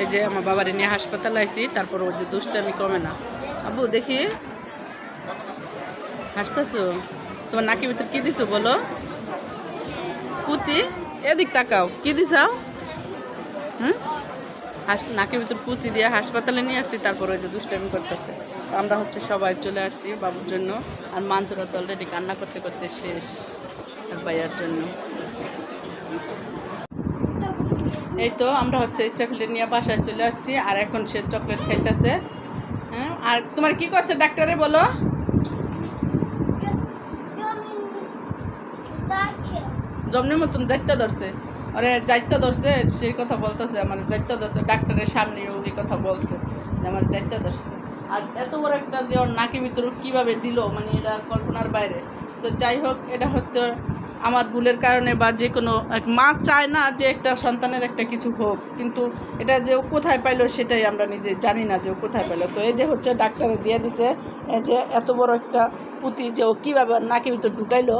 এই যে আমার বাবারে নিয়ে হাসপাতালে আইছি, তারপর ওই যে দুষ্টামি কমে না। আব্বু, দেখি। হাসতেছো? তোমার নাকি ভিতর কি দিছো বলো? পুঁতি? এদিক তাকাও। কি দিছাও হুম? হাস, নাকের ভিতর পুঁতি দিয়ে হাসপাতালে নিয়ে আসছি, তারপর ওই যে দুষ্টামি করতেছে। আমরা হচ্ছে সবাই চলে আসছি বাবুর জন্য। আর মাঞ্চুরা তো অলরেডি কান্না করতে করতে শেষ আর ভাইয়ার জন্য। এই তো আমরা হচ্ছে চকলেট নিয়ে বাসায় চলে আসছি, আর এখন সে চকলেট খাইতেছে। হ্যাঁ আর তোমার কি করছে ডাক্তারে বলো? জমনের মতন যাইতে ধরছে। আরে যাইতে ধরছে সেই কথা বলতেছে, আমার যাইতে ধরছে। ডাক্তারের সামনে ওই কথা বলছে, যে আমার যাইতে ধরছে। আর এত বড় একটা যে ওর নাকি ভিতরে কীভাবে দিল মানে এটা কল্পনার বাইরে। তো যাই হোক, এটা হচ্ছে আমার ভুলের কারণে বা যে কোনো, মা চায় না যে একটা সন্তানের একটা কিছু হোক, কিন্তু এটা যে ও কোথায় পাইলো সেটাই আমরা নিজে জানি না যে ও কোথায় পাইলো। তো এই যে হচ্ছে ডাক্তারে দিয়ে দিছে, এই যে এত বড় একটা পুঁতি যে ও কীভাবে নাকি তো ঢুকাইলো,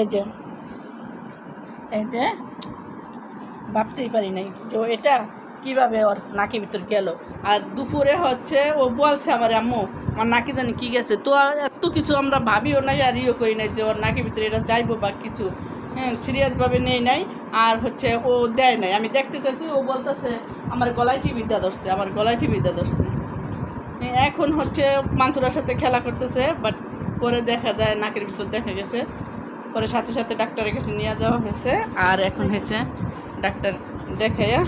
এই যে এই যে, ভাবতেই পারি নাই যে এটা কীভাবে ওর নাকের ভিতর গেল? আর দুপুরে হচ্ছে ও বলছে আমার আম্মু আমার নাকি জানি কি গেছে? তো এত কিছু আমরা ভাবিও নাই আর ইয়ে করি নাই যে ওর নাকের ভিতরে এটা যাইবো বা কিছু হ্যাঁ সিরিয়াসভাবে নেই নাই। আর হচ্ছে ও দেয় নাই। আমি দেখতে চাইছি ও বলতেছে আমার গলায় টিভিটা ধরছে? আমার গলায় টিভিটা ধরছে? হ্যাঁ, এখন হচ্ছে মাংসটার সাথে খেলা করতেছে বাট পরে দেখা যায় নাকের ভিতর দেখা গেছে। পরে সাথে সাথে ডাক্তারের কাছে নিয়ে যাওয়া হয়েছে। আর এখন হয়েছে ডাক্তার দেখাইয়া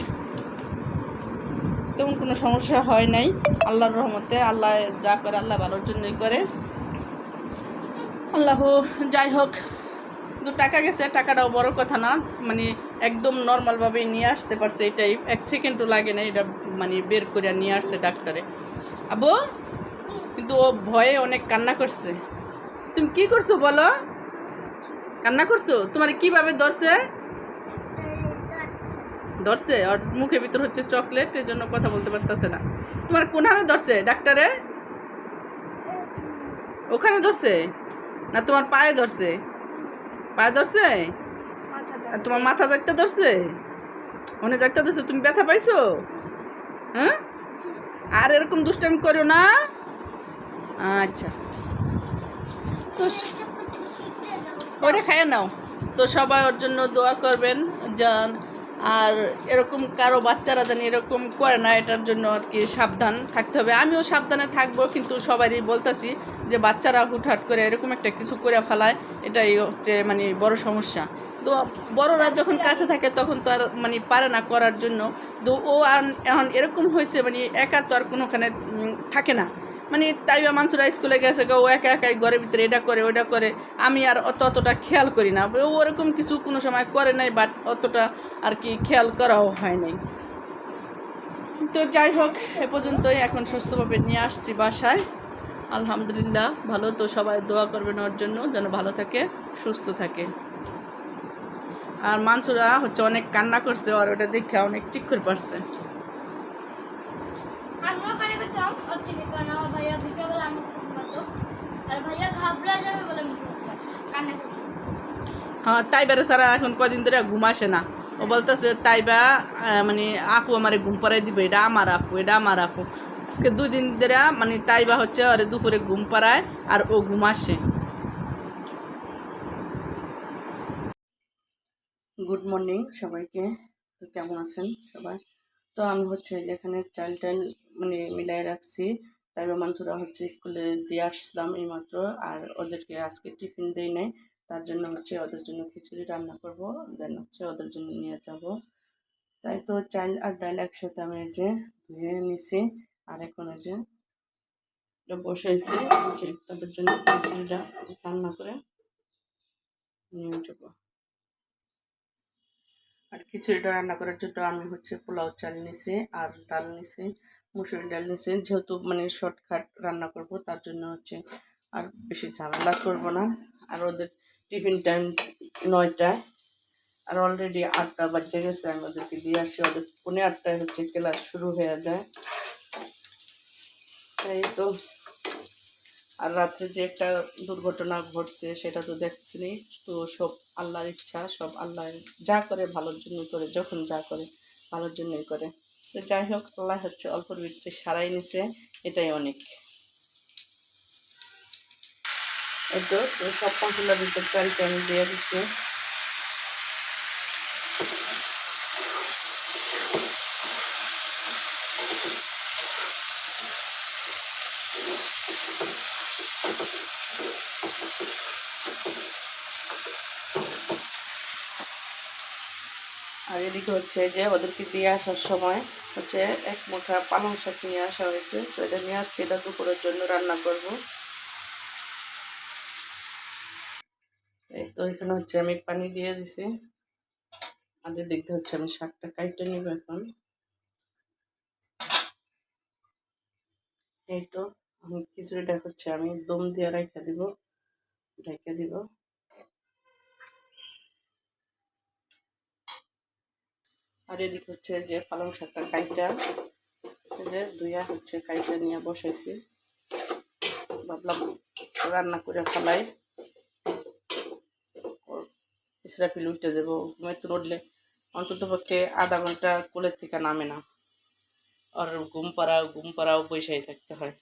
তেমন কোনো সমস্যা হয় নাই। আল্লাহর রহমতে আল্লাহ যা করে আল্লাহ ভালোর জন্যই করে। আল্লাহ যাই হোক, দু টাকা গেছে, টাকাটাও বড় কথা না। মানে একদম নর্মালভাবেই নিয়ে আসতে পারছে এটাই এক সেকেন্ডও লাগে না এটা মানে বের করে নিয়ে আসছে ডাক্তারে। আবু, কিন্তু ও ভয়ে অনেক কান্না করছে। তুমি কি করছ বলো? কান্না করছ? তোমার কীভাবে ধরছে? ধরছে? ওর মুখের ভিতর হচ্ছে চকলেট এর জন্য কথা বলতে পারতেছে না। তোমার কোন হারে ধরছে ডাক্তারে? ওখানে ধরছে? না তোমার পায়ে ধরছে? পায়ে ধরছে? তোমার মাথা যাইতে ধরছে? মনে যাইতে ধরছে? তুমি ব্যথা পাইছো? হ্যাঁ? আর এরকম দুষ্টামি করো না? আচ্ছা। তো ওটা খাইয়ে নাও। তো সবাই ওর জন্য দোয়া করবেন। যান আর এরকম কারও বাচ্চারা জানি এরকম করে না, এটার জন্য আর কি সাবধান থাকতে হবে। আমিও সাবধানে থাকব, কিন্তু সবারই বলতাছি যে বাচ্চারা হুটহাট করে এরকম একটা কিছু করে ফেলায়, এটাই হচ্ছে মানে বড় সমস্যা। তো বড়রা যখন কাছে থাকে তখন তো আর মানে পারে না করার জন্য। তো ও আর এখন এরকম হয়েছে মানে একা তো আর কোনোখানে থাকে না। মানে তাই বা মানুষরা স্কুলে গেছে গো, একা একাই ঘরের ভিতরে এটা করে ওটা করে। আমি আর অত অতটা খেয়াল করি না। ওরকম কিছু কোনো সময় করে নাই বাট অতটা আর কি খেয়াল করাও হয় নাই। তো যাই হোক এ পর্যন্তই এখন সুস্থভাবে নিয়ে আসছি বাসায়। আলহামদুলিল্লাহ ভালো। তো সবাই দোয়া করবেন ওর জন্য যেন ভালো থাকে সুস্থ থাকে। আর মানসুরা হচ্ছে অনেক কান্না করছে আর ওটা দেখে অনেক ঠিক করে পারছে আমিও কানে করতাম ওর থেকে কারণ আমার ভাইয়া বিকেলবেলা আমার কাছে ঘুমাতো আর ঘাবড়া যাবে বলে কান্না হ্যাঁ তাইবারে সারা এখন কদিন ধরে ঘুম আসে না। ও বলতেছে তাইবা মানে আপু আমারে ঘুম পাড়াই দিবে। এটা আমার আপু এটা আমার আপু। আজকে দুই দিন ধরে মানে তাইবা হচ্ছে ওরে দুপুরে ঘুম পাড়ায় আর ও ঘুম আসে। গুড মর্নিং সবাইকে। তো কেমন আছেন সবাই? তো আমি হচ্ছে যেখানে চাল টাইল মানে মিলাই রাখছি। তাই বা মানুষরা হচ্ছে স্কুলে দিয়ে আসলাম এইমাত্র। আর ওদেরকে আজকে টিফিন দেই নাই, তার জন্য হচ্ছে ওদের জন্য খিচুড়ি রান্না করব, দেন হচ্ছে ওদের জন্য নিয়ে যাব। তাই তো চাইল্ড আর ডাল একসাথে আমি যে ধুয়ে নিছি, আর এখন যে বসাইছি তাদের জন্য খিচুড়িটা রান্না করে নিয়ে যাব। আর খিচুড়িটা রান্না করার জন্য আমি হচ্ছে পোলাও চাল নিছি আর ডাল নিছি। মুসুরি ডাল নিছি যেহেতু মানে শর্টকাট রান্না করব, তার জন্য হচ্ছে আর বেশি ঝামেলা করব না। আর ওদের টিফিন টাইম নয়টায় আর অলরেডি আটটা বাজে গেছে, আমি ওদেরকে দিয়ে আসি। ওদের পৌনে আটটায় হচ্ছে ক্লাস শুরু হয়ে যায়। তাই তো। আর রাত্রে যে একটা দুর্ঘটনা ঘটছে, সেটা তো দেখছিনি। তো সব আল্লাহর ইচ্ছা, সব আল্লাহ যা করে ভালোর জন্য করে, যখন যা করে, ভালোর জন্যই করে। তো যাই হোক, আল্লাহ হচ্ছে অল্পর ভিতরে সারাই নিছে, এটাই অনেক। এই তো সব পাঁচ ভিতর তরকারিটা আমি দিয়ে দিচ্ছি আর এদিকে হচ্ছে যে ওদেরকে দিয়ে আসার সময় হচ্ছে এক মুঠা পালং শাক নিয়ে আসা হয়েছে। তো এটা নিয়ে আসছি, এটা দুপুরের জন্য রান্না করব। তো এখানে হচ্ছে আমি পানি দিয়ে দিছি। আর দেখতে হচ্ছে আমি শাকটা কাইটে নিব এখন। এই তো আমি খিচুড়িটা হচ্ছে আমি দম দিয়ে রাখা দিব রেখে দিব। আর এদিকে হচ্ছে যে পালং শাকটা কাইটা। যে দুইয়া হচ্ছে কাইটা নিয়ে বসাইছি। ভাবলাম রান্না করে ফেলাই। ইসরাফিল উঠে যাব। ঘুমের তো উঠলে অন্তত পক্ষে আধা ঘণ্টা কোলের থেকে নামে না। আর ঘুম পাড়াও ঘুম পাড়াও বৈশাই থাকতে হয়।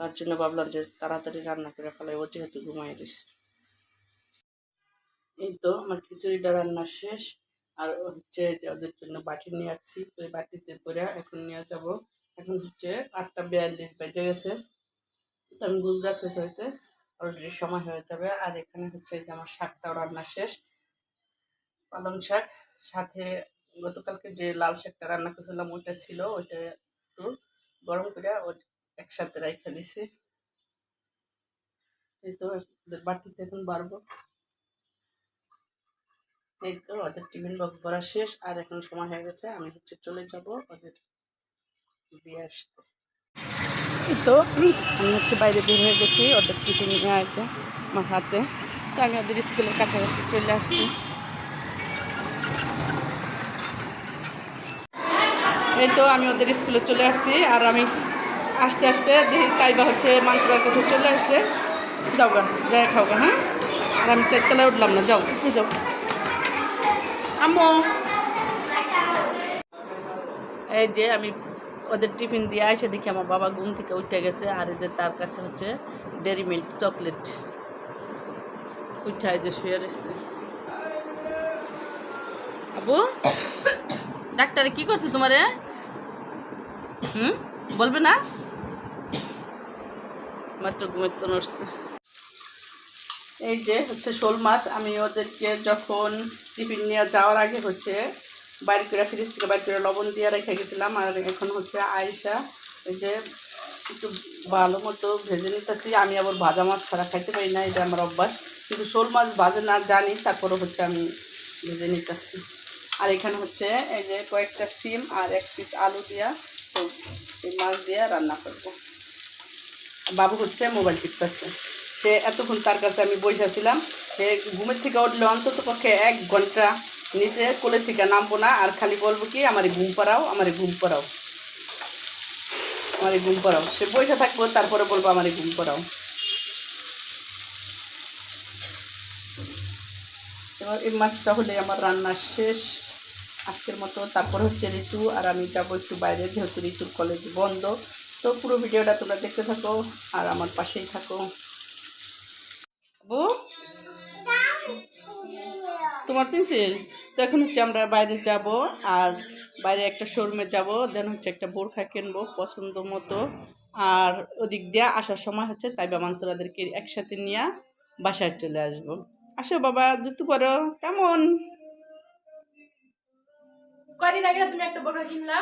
তার জন্য ভাবলাম যে তাড়াতাড়ি রান্না করে ফেলাই। ও যেহেতু ঘুমাই দিচ্ছে এই তো আমার খিচুড়িটা রান্না শেষ। আর হচ্ছে যে ওদের জন্য বাটি নিয়ে আসছি। তো এই বাটিতে করে এখন নিয়ে যাব। এখন হচ্ছে আটটা বিয়াল্লিশ বেজে গেছে। তো আমি গুল গাছ হইতে হইতে অলরেডি সময় হয়ে যাবে। আর এখানে হচ্ছে যে আমার শাকটাও রান্না শেষ। পালং শাক, সাথে গতকালকে যে লাল শাকটা রান্না করেছিলাম ওইটা ছিল, ওইটা একটু গরম করে একসাথে রেখে দিছি। এই তো বাটিতে এখন বাড়বো। এই তো ওদের টিফিন বক্স করা শেষ, আর এখন সময় হয়ে গেছে, আমি হচ্ছে চলে যাব ওদের দিয়ে আসতে। তো, আমি হচ্ছে বাইরে বের হয়ে গেছি ওদের টিফিন আছে আমার হাতে। তো আমি ওদের স্কুলের কাছাকাছি চলে আসছি। এই তো, আমি ওদের স্কুলে চলে আসছি, আর আমি আস্তে আস্তে দেখি তাইবা হচ্ছে মাংসটার কাছে চলে আসছে। যাও গা যাই খাও গা হ্যাঁ? আর আমি চারতলায় উঠলাম না, যাও যাও। আম্মু এই যে আমি ওদের টিফিন দিয়ে এসে দেখি আমার বাবা ঘুম থেকে উঠে গেছে, আর এই যে তার কাছে হচ্ছে ডেরি মিল্ক চকলেট উঠে যে শুয়ে রয়েছে। আবু, ডাক্তারে কি করছে তোমারে? হুম? বলবে না? মাত্র ঘুমের তো নড়ছে। এই যে হচ্ছে শোল মাছ, আমি ওদেরকে যখন টিফিন নিয়ে যাওয়ার আগে হচ্ছে বাইরে করে ফ্রিজ থেকে বাইরে করে লবণ দিয়ে রেখে গেছিলাম আর এখন হচ্ছে আয়সা এই যে একটু ভালো মতো ভেজে নিতেছি। আমি আবার ভাজা মাছ ছাড়া খাইতে পারি না, এটা আমার অভ্যাস। কিন্তু শোল মাছ ভাজে না জানি তারপরে হচ্ছে আমি ভেজে নিতেছি। আর এখানে হচ্ছে এই যে কয়েকটা সিম আর এক পিস আলু দিয়া, তো এই মাছ দিয়ে রান্না করব। বাবু হচ্ছে মোবাইল টিপতেছে। সে এতক্ষণ তার কাছে আমি বসেছিলাম সে ঘুমের থেকে উঠলে অন্তত পক্ষে এক ঘণ্টা নিচে কোলের থেকে নামবো না, আর খালি বলব কি, আমার ঘুম পাড়াও, আমার ঘুম পাড়াও। আমার ঘুম পাড়াও। সে বসে থাকব, তারপরে বলব আমার ঘুম পাড়াও। এবার এই মাছটা হলে আমার রান্না শেষ। আজকের মতো তারপর হচ্ছে ঋতু, আর আমি যাব একটু বাইরে, যেহেতু ঋতুর কলেজ বন্ধ। তো পুরো ভিডিওটা তোমরা দেখতে থাকো, আর আমার পাশেই থাকো। বউ? তোমার পেন্সিল? তো এখন হচ্ছে আমরা বাইরে যাব আর বাইরে একটা শোরুমে যাব দেন হচ্ছে একটা বোরখা কিনবো পছন্দ মতো। আর ওদিক দিয়ে আসার সময় হচ্ছে তাইবা মানসুরাদেরকে একসাথে নিয়ে বাসায় চলে আসব। আসো বাবা জুতু পরো কেমন? কয়দিন আগে তুমি একটা বোরকা কিনলা?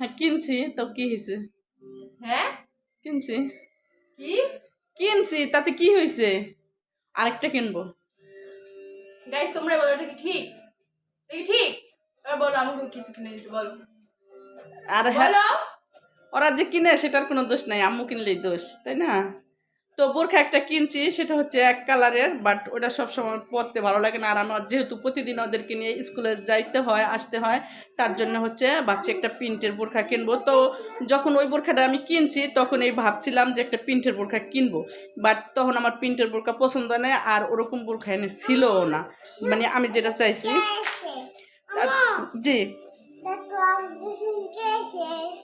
হ্যাঁ কিনছি তো কি হয়েছে হ্যাঁ? কিনছি। কি? কিনছি তাতে কি হয়েছে আরেকটা কিনবো। গাইস তোমরা বলো এটা কি ঠিক? এটা ঠিক? এবার বলো আমাকে কিছু কিনে দিতে বলো। আর হ্যালো ওরা যে কিনে সেটার কোনো দোষ নাই আম্মু কিনলেই দোষ তাই না? তো বোরখা একটা কিনছি সেটা হচ্ছে এক কালারের বাট ওটা সবসময় পরতে ভালো লাগে না। আর আমার যেহেতু প্রতিদিন ওদেরকে নিয়ে স্কুলে যাইতে হয় আসতে হয় তার জন্য হচ্ছে ভাবছি একটা প্রিন্টের বোরখা কিনবো। তো যখন ওই বোরখাটা আমি কিনছি তখন এই ভাবছিলাম যে একটা প্রিন্টের বোরখা কিনবো। বাট তখন আমার প্রিন্টের বোরখা পছন্দ নেই আর ওরকম বোরখা এনে ছিলও না। মানে আমি যেটা চাইছি জি।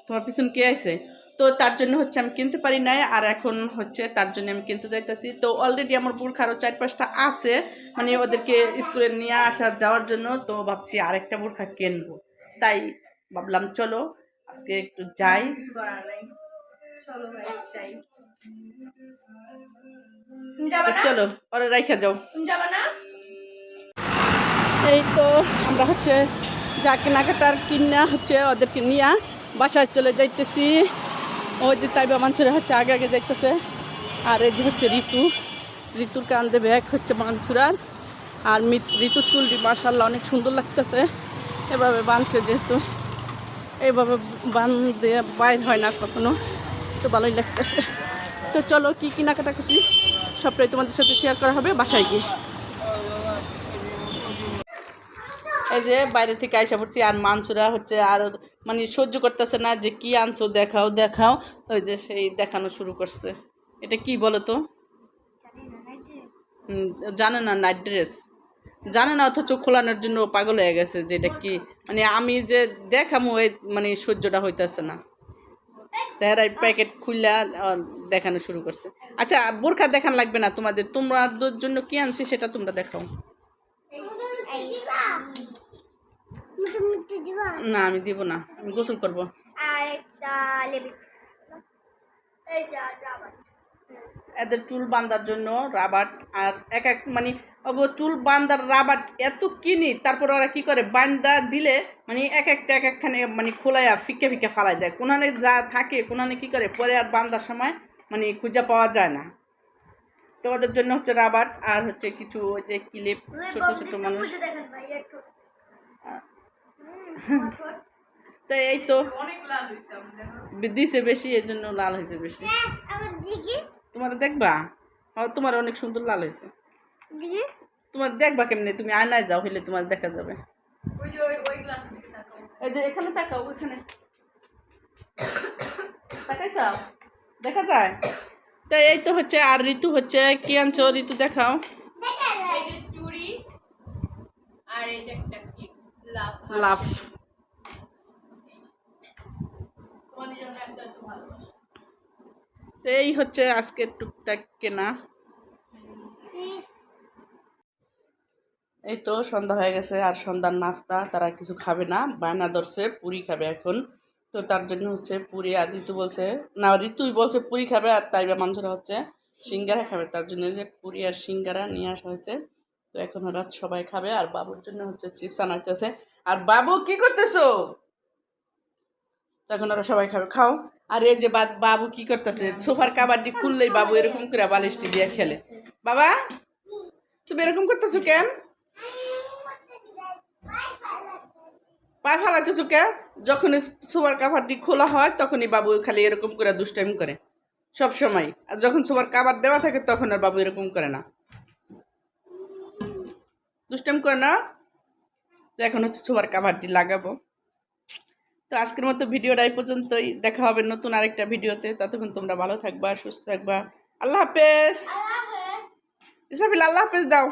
তোমার পিছন কে আছে তো তার জন্য হচ্ছে আমি কিনতে পারি নাই আর এখন হচ্ছে তার জন্য আমি কিনতে যাইতেছি। তো অলরেডি আমার বোরখা আরও চার পাঁচটা আছে মানে ওদেরকে স্কুলে নিয়ে আসা যাওয়ার জন্য তো ভাবছি আরেকটা বোরখা কিনবো। তাই ভাবলাম চলো আজকে একটু যাই। চলো ভাই যাই চলো পরে রাইখা যাও। না? এই তো আমরা হচ্ছে যা কেনাকাটার কিনা হচ্ছে ওদেরকে নিয়ে বাসায় চলে যাইতেছি। ওই যে তাইবা মানসুরে হচ্ছে আগে আগে যাইতেছে। আর এই যে হচ্ছে ঋতু। ঋতুর কান্দে ব্যাগ হচ্ছে মানসুরার। আর ঋতুর চুলটি মাসাল্লাহ অনেক সুন্দর লাগতেছে। এভাবে বাঁধছে যেহেতু। এইভাবে বাঁধে বাইর হয় না কখনো। তো ভালোই লাগতেছে। তো চলো কী কেনাকাটা করছি, সবটাই তোমাদের সাথে শেয়ার করা হবে বাসায় গিয়ে। এই যে বাইরে থেকে আইসা পড়ছি আর মানসুরা হচ্ছে আর মানে সহ্য করতেছে না যে কি আনছো দেখাও দেখাও ওই যে সেই দেখানো শুরু করছে এটা কি বলো তো জানে না নাইট ড্রেস জানে না অথচ খোলানোর জন্য পাগল হয়ে গেছে যে এটা কি মানে আমি যে দেখামো এই মানে সহ্যটা হইতেছে না তেরাই প্যাকেট খুললা দেখানো শুরু করছে আচ্ছা বোরখা দেখান লাগবে না তোমাদের তোমাদের জন্য কি আনছি সেটা তোমরা দেখাও না আমি দিব না। আমি গোসল করব। আর একটা এদের চুল বাঁধার জন্য রাবার আর এক এক মানে অব চুল বাঁধার রাবার এত কিনি তারপর ওরা কি করে বান্দা দিলে মানে এক একটা এক একখানে মানে খোলাইয়া ফিকে ফিকে ফালাই দেয়। কোনানে যা থাকে কোনানে কি করে পরে আর বান্ধার সময় মানে খুঁজে পাওয়া যায় না। তো ওদের জন্য হচ্ছে রাবার আর হচ্ছে কিছু ওই যে ক্লিপ ছোট ছোট মানুষ। দেখেন ভাই একটু তো এই তো। অনেক লাল হয়েছে আমি দেখো। দিছে বেশি এই জন্য লাল হয়েছে বেশি। আমার তোমার দেখবা? তোমার অনেক সুন্দর লাল হয়েছে। তোমার দেখবা কেমনে? তুমি আয়নায় যাও হইলে তোমার দেখা যাবে। ওই যে ওই ওই গ্লাস থেকে থাকো এই যে এখানে তাকাও ওখানে। তাকাইছ? দেখা যায়? তো এই তো হচ্ছে আর ঋতু হচ্ছে কি আনছো? ঋতু দেখাও। এই যে চুড়ি আর এই যে একটা কি লাভ তো এই হচ্ছে আজকে টুকটাক কেনা। এই তো সন্ধ্যা হয়ে গেছে, আর সন্ধ্যার নাস্তা, তারা কিছু খাবে না, বায়না ধরছে, পুরি খাবে এখন। তো তার জন্য হচ্ছে পুরি, আর ঋতু বলছে, না, ঋতুই বলছে পুরি খাবে, আর তাইবা মানুষরা হচ্ছে সিঙ্গারা খাবে। তার জন্য যে পুরি আর সিঙ্গারা নিয়ে আসা হয়েছে। তো এখন ওরা সবাই খাবে আর বাবুর জন্য হচ্ছে চিপস আনাইতেছে আর বাবু, কি করতেছো? তখন ওরা সবাই খাবে। খাও। আর এই যে বাবু কি করতেছে? সোফার কাবাডি খুললেই বাবু এরকম করে বালিশটি দিয়ে খেলে। বাবা, তুমি এরকম করতেছো কেন? পা ফালাইতেছো কেন? যখন সোফার কাভারটি খোলা হয়, তখনই বাবু খালি এরকম করে দুষ্টাইম করে। সব সময় আর যখন সোফার কাবার দেওয়া থাকে, তখন আর বাবু এরকম করে না। দুষ্টাইম করে না তো এখন হচ্ছে ছোবার কাভারটি লাগাবো। তো আজকের মতো ভিডিওটা এই পর্যন্তই। দেখা হবে নতুন আরেকটা ভিডিওতে। ততক্ষণ তোমরা ভালো থাকবা সুস্থ থাকবা। আল্লাহ হাফেজ। ইসরাফিল আল্লাহ হাফেজ দাও।